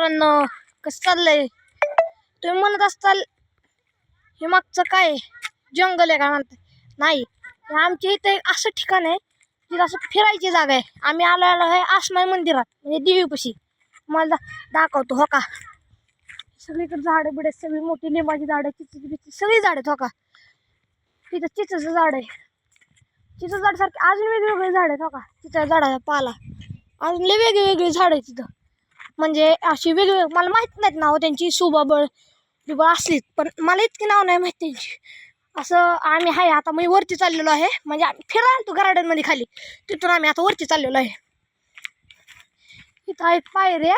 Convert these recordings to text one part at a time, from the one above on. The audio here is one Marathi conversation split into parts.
मित्रांनो कसं चाललंय? तुम्ही म्हणत असताल हे मागचं काय जंगल आहे काय म्हणत नाही आमच्या इथं एक असं ठिकाण आहे तिथं असं फिरायची जागा आहे. आम्ही आलो आलो आहे आसमाई मंदिरात म्हणजे देवीपशी. मला दा- दाखवतो हो का? सगळीकडे झाडं बिडे सगळी मोठी लिंबाची झाडं चिचची बिची सगळी झाडं आहेत हो का? तिथं चिचचं झाड आहे. चिचं झाड सारखे अजून वेगवेगळे झाड आहेत हो का? चिच्या झाडाचा पाला. अजून लय वेगळी वेगळी झाडं आहे तिथं. म्हणजे अशी वेगवेगळी मला माहीत नाहीत नाव त्यांची सुबाबळ बिबळ असलीत पण मला इतकी नाव नाही माहीत त्यांची. असं आम्ही आहे आता मी वरती चाललेलो आहे. म्हणजे आम्ही फिरायला तो गार्डनमध्ये खाली. तिथून आम्ही आता वरती चाललेलो आहे. इथं आहेत पायऱ्या.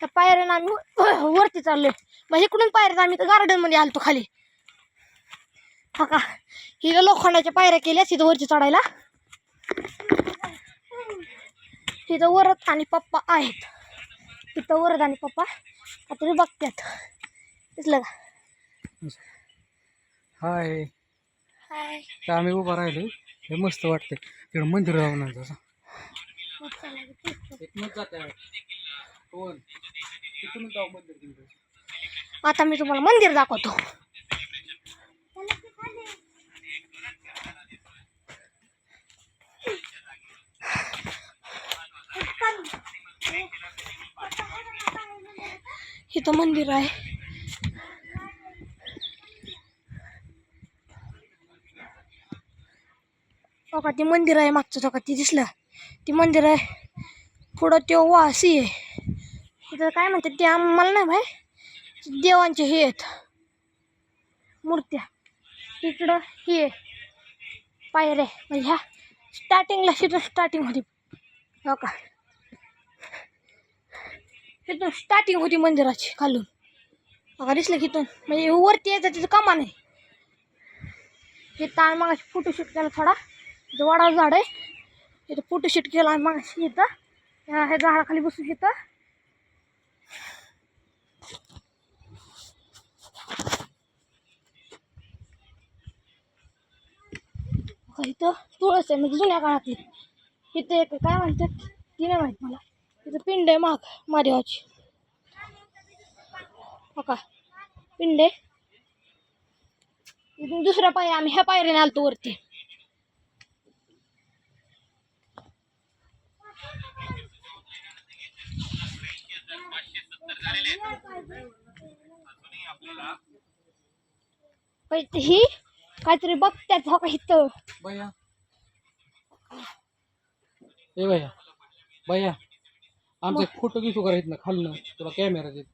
त्या पायऱ्यानं आम्ही वरती चाललोय. मग इकडून पायऱ्यात आम्ही तर गार्डनमध्ये आलतो खाली. हा का हिला लोखंडाच्या पायऱ्या केल्या तिथं वरती चढायला. तिथं वरत आणि पप्पा आहेत. तिथं वरद आणि पप्पा. आता ते बघतात दिसलं का? हाय. हाय. तर आम्ही उभा राहिलो. हे मस्त वाटते तिकडं मंदिर इथूनच जात आहे कोण तिथूनच जाऊ मंदिर आता मी तुम्हाला मंदिर दाखवतो. इथं मंदिर आहे. बघा ते मंदिर आहे मागचं. बघा ती दिसलं. ती मंदिर आहे. पुढं ते वासी आहे. इथं काय म्हणतात ते आम्हाला नाही भाई देवांचे हे आहेत. मूर्त्या. इकडं हे आहे. पायऱ्या. म्हणजे ह्या स्टार्टिंगला तिथं स्टार्टिंग होती. हो का इथून स्टार्टिंग होती मंदिराची खालून. बघा दिसलं की इथून. म्हणजे वरती यायचं तिथं कामा नाही हे ताण मग फोटोशूट केला थोडा. इथं वाडा झाड आहे. इथं फोटोशूट केला मग इथं. ह्या झाडाखाली बसून इथं. इथं तुळस आहे म्हणजे जुन्या काळातली. इथं एक काय म्हणतात? ती नाही माहीत मला. पिंड आहे माग मारेवाची हो का? पिंड? आहे दुसऱ्या पायऱ्या आम्ही ह्या पायरीने आलतो वरती. ही काहीतरी बघतात हा हो का इथं. भैया. ए भैया. भैया. आमचा फोटो घेतो करा इथनं खालनं तुला कॅमेरा देत.